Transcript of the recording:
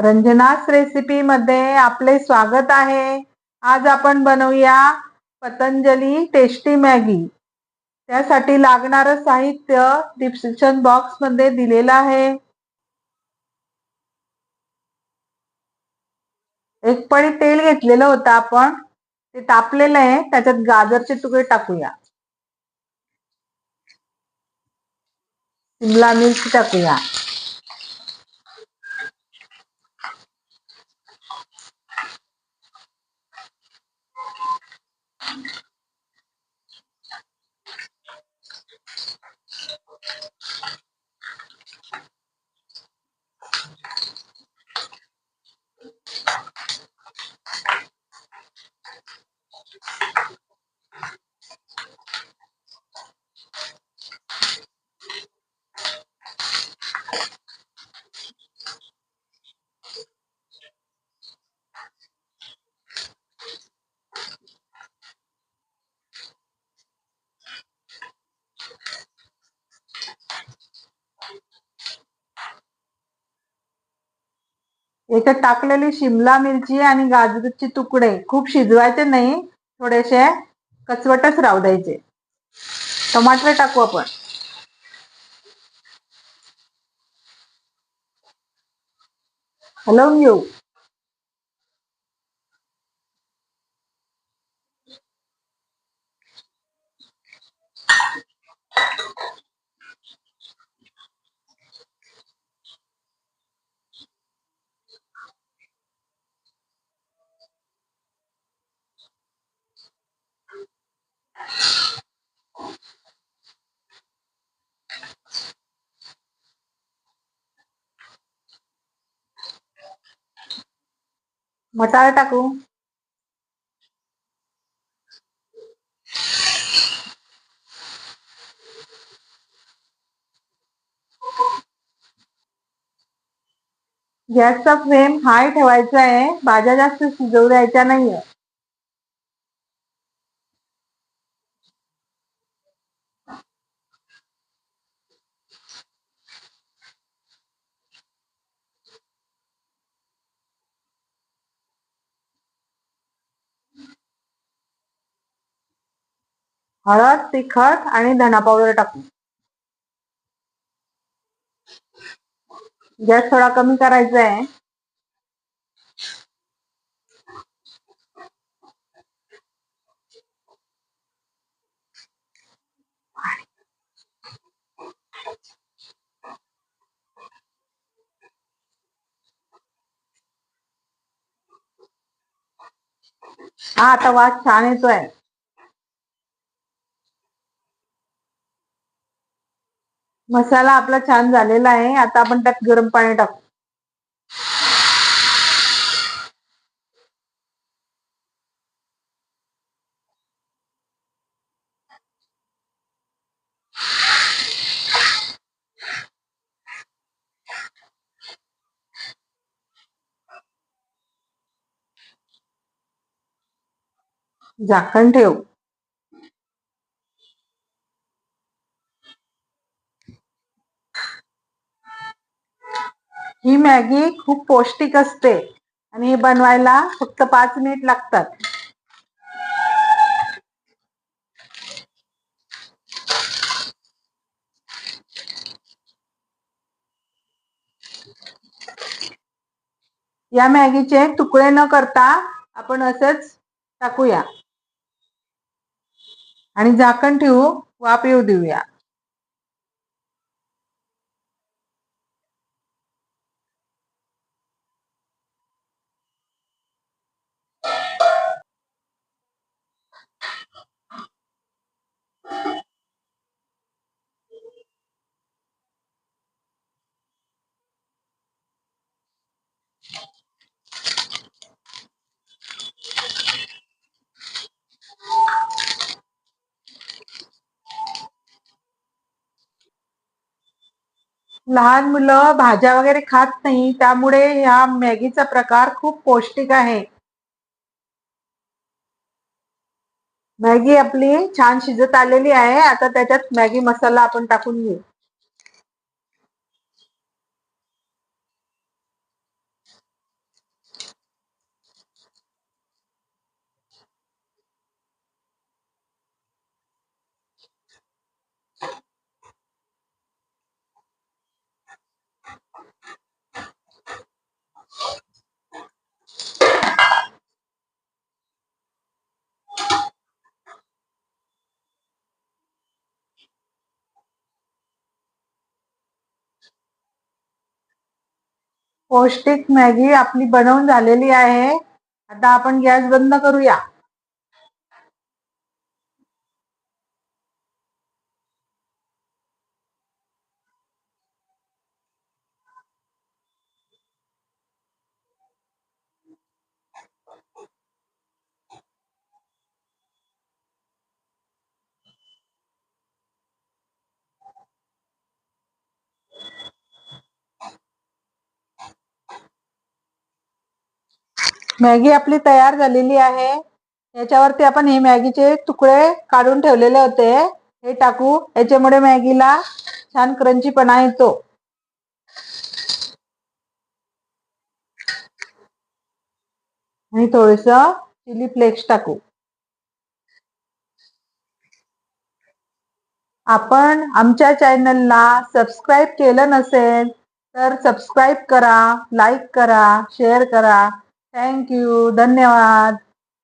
रंजनास recipe मध्ये आपले स्वागत आहे. आज आपण बनवूया पतंजली टेस्टी मॅगी. त्यासाठी लागणारं साहित्य डिस्क्रिप्शन बॉक्समध्ये दिलेलं आहे. एक पळी तेल घेतलेलं होतं आपण. ते तापलेलं आहे. त्याच्यात गाजरचे तुकडे टाकूया. शिमला मिरची टाकूया. याच्यात टाकलेली शिमला मिरची आणि गाजरचे तुकडे. खूप शिजवायचे नाही थोडेसे कचवटच राहू द्यायचे. टमाटर टाकू आपण. हलवून घेऊ मटार टाकू? गॅसचा फ्लेम हाय ठेवायचा आहे. भाज्या जास्त शिजवू द्यायच्या नाहीये. हळद तिखट आणि धना पावडर टाकू गॅस थोडा कमी करायचा आहे हा आता वास छान येतोय. मसाला आपला छान झालेला आहे. आता आपण त्यात गरम पाणी टाकू. झाकण ठेव. ही मॅगी खूप पौष्टिक असते आणि हे बनवायला फक्त पाच मिनिट लागतात. या मॅगीचे तुकडे न करता आपण असंच टाकूया. आणि झाकण ठेवू वाफ येऊ देऊया. लहान मुलं भाज्या वगैरे खात नाही त्यामुळे ह्या मॅगीचा प्रकार खूप पौष्टिक आहे. मॅगी आपली छान शिजत आलेली आहे आता त्याच्यात मॅगी मसाला आपण टाकून घेऊ. पौष्टिक मॅगी आपली बनवून झालेली आहे. आता आपण गॅस बंद करूया. मॅगी आपली तयार झालेली आहे. याच्यावरती आपण हे मॅगीचे तुकडे काढून ठेवलेले होते. हे टाकू. याच्यामुळे मॅगीला छान क्रंचीपणा येतो. आणि थोडस चिली फ्लेक्स टाकू. आपण आमच्या चॅनलला सबस्क्राईब केलं नसेल तर सबस्क्राईब करा लाईक करा शेअर करा. थँक्यू धन्यवाद.